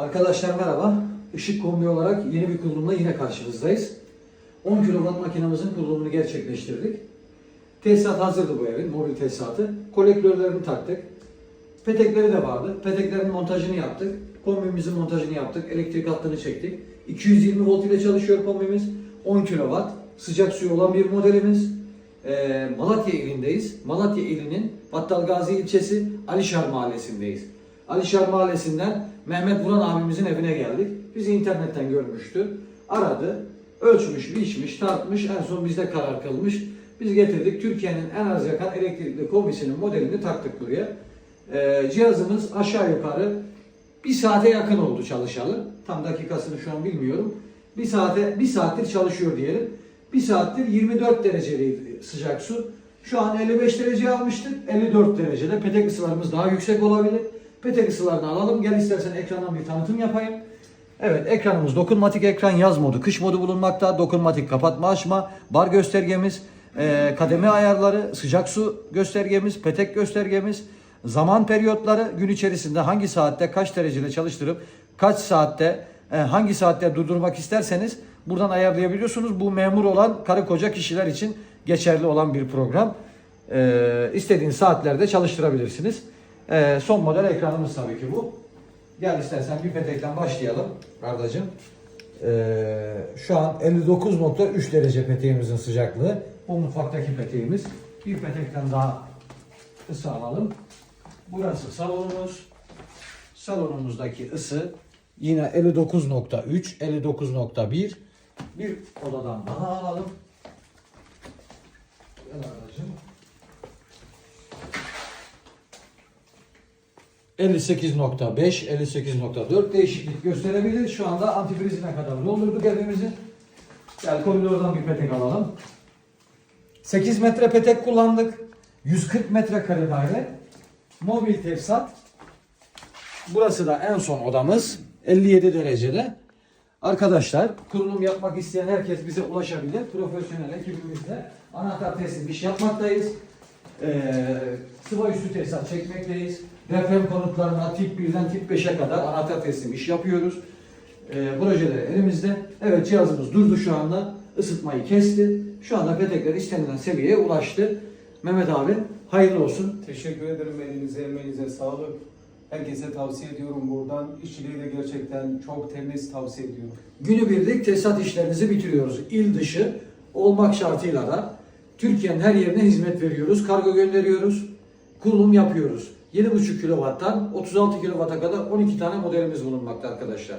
Arkadaşlar merhaba. Işık kombi olarak yeni bir kurulumla yine karşınızdayız. 10 kW makinamızın kurulumunu gerçekleştirdik. Tesisat hazırdı bu evin, mobil tesisatı. Kolektörlerini taktık. Petekleri de vardı. Peteklerin montajını yaptık. Kombimizin montajını yaptık. Elektrik hattını çektik. 220 volt ile çalışıyor kombimiz. 10 kW. Sıcak suyu olan bir modelimiz. Ee, Malatya ilindeyiz. Malatya ilinin Battalgazi ilçesi Alişar mahallesindeyiz. Alişar mahallesinden Mehmet Vuran abimizin evine geldik. Bizi internetten görmüştü. Aradı. Ölçmüş, biçmiş, tartmış. En son bizde karar kılmış. Biz getirdik. Türkiye'nin en az yakan elektrikli kombisinin modelini taktık buraya. Ee, cihazımız aşağı yukarı bir saate yakın oldu çalışalı. Tam dakikasını şu an bilmiyorum. Bir saate bir saattir çalışıyor diyelim. Bir saattir 24 dereceli sıcak su. Şu an 55 dereceye almıştık. 54 derecede. Petek ısılarımız daha yüksek olabilir. Petek ısılarını alalım. Gel istersen ekrandan bir tanıtım yapayım. Evet ekranımız dokunmatik ekran yaz modu, kış modu bulunmakta. Dokunmatik kapatma açma, bar göstergemiz, eee, kademe ayarları, sıcak su göstergemiz, petek göstergemiz, zaman periyotları gün içerisinde hangi saatte kaç derecede çalıştırıp kaç saatte e, hangi saatte durdurmak isterseniz buradan ayarlayabiliyorsunuz. Bu memur olan karı koca kişiler için geçerli olan bir program. Eee istediğiniz saatlerde çalıştırabilirsiniz. Eee, son model ekranımız tabii ki bu. Gel istersen bir petekten başlayalım kardeşim. Ee, şu an 59.3 derece peteğimizin sıcaklığı. Bu mutfaktaki peteğimiz. Bir petekten daha ısı alalım. Burası salonumuz. Salonumuzdaki ısı yine 59.3, 59.1. Bir odadan daha alalım. Gel kardeşim. 58.5, 58.4 değişiklik gösterebilir. Şu anda antifrizine kadar doldurduk evimizi. Gel koridordan bir petek alalım. 8 metre petek kullandık. 140 metrekare daire. Mobil tesisat. Burası da en son odamız. 57 derecede. Arkadaşlar kurulum yapmak isteyen herkes bize ulaşabilir. Profesyonel ekibimizle anahtar teslim iş yapmaktayız. Ee, sıva üstü tesisat çekmekteyiz. Deprem konutlarına tip 1'den tip 5'e kadar anahtar teslim iş yapıyoruz. Ee, projeleri elimizde. Evet cihazımız durdu şu anda. Isıtmayı kesti. Şu anda petekler istenilen seviyeye ulaştı. Mehmet abi hayırlı olsun. Teşekkür ederim elinize, emeğinize sağlık. Herkese tavsiye ediyorum buradan. İşçiliği de gerçekten çok temiz tavsiye ediyorum. Günübirlik tesisat işlerinizi bitiriyoruz. İl dışı olmak şartıyla da Türkiye'nin her yerine hizmet veriyoruz. Kargo gönderiyoruz. Kurulum yapıyoruz. 7,5 kW'dan 36 kW'a kadar 12 tane modelimiz bulunmakta arkadaşlar.